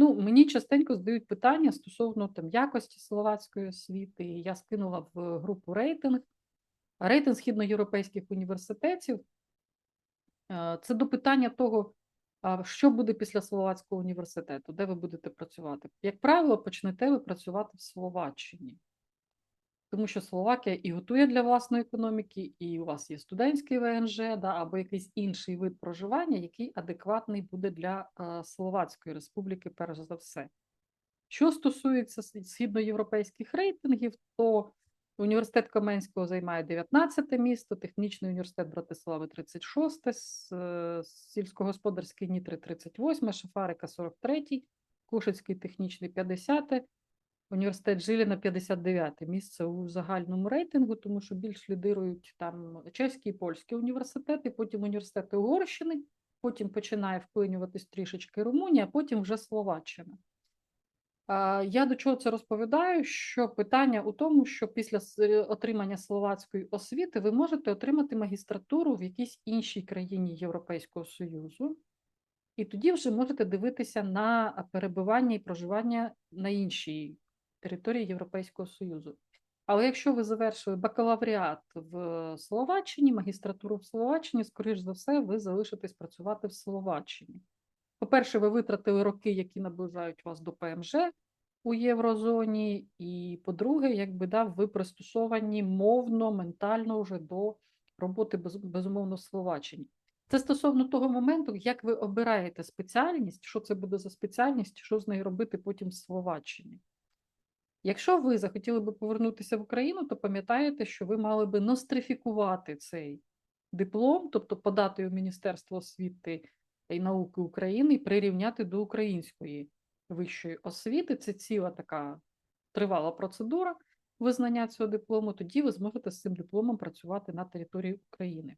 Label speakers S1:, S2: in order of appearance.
S1: Ну, мені частенько здають питання стосовно там якості словацької освіти. Я скинула в групу рейтинг. Рейтинг східноєвропейських університетів. Е, Це до питання того, що буде після Словацького університету, де ви будете працювати. Як правило, почнете ви працювати в Словаччині. Тому що Словакія і готує для власної економіки, і у вас є студентський ВНЖ, да, або якийсь інший вид проживання, який адекватний буде для е, Словацької республіки, перш за все. Що стосується східноєвропейських рейтингів, то університет Каменського займає 19 місто, технічний університет Братислави 36, с- е, сільськогосподарський Нітри 38, Шафарика 43, Кушицький технічний 50, Університет Жиліна 59 місце у загальному рейтингу, тому що більш лідирують там чеські і польські університети, потім університети Угорщини, потім починає вклинюватись трішечки Румунія, потім вже Словаччина. Я до чого це розповідаю? Що питання у тому, що після отримання словацької освіти ви можете отримати магістратуру в якійсь іншій країні Європейського Союзу, і тоді вже можете дивитися на перебування і проживання на іншій території Європейського Союзу. Але якщо ви завершили бакалавріат в Словаччині, магістратуру в Словаччині, скоріш за все, ви залишитесь працювати в Словаччині. По-перше, ви витратили роки, які наближають вас до ПМЖ у єврозоні, і по-друге, якби да, ви пристосовані мовно, ментально вже до роботи безумовно в Словаччині. Це стосовно того моменту, як ви обираєте спеціальність, що це буде за спеціальність, що з нею робити потім в Словаччині. Якщо ви захотіли би повернутися в Україну, то пам'ятаєте, що ви мали би нострифікувати цей диплом, тобто подати у Міністерство освіти і науки України і прирівняти до української вищої освіти. Це ціла така тривала процедура визнання цього диплому. Тоді ви зможете з цим дипломом працювати на території України.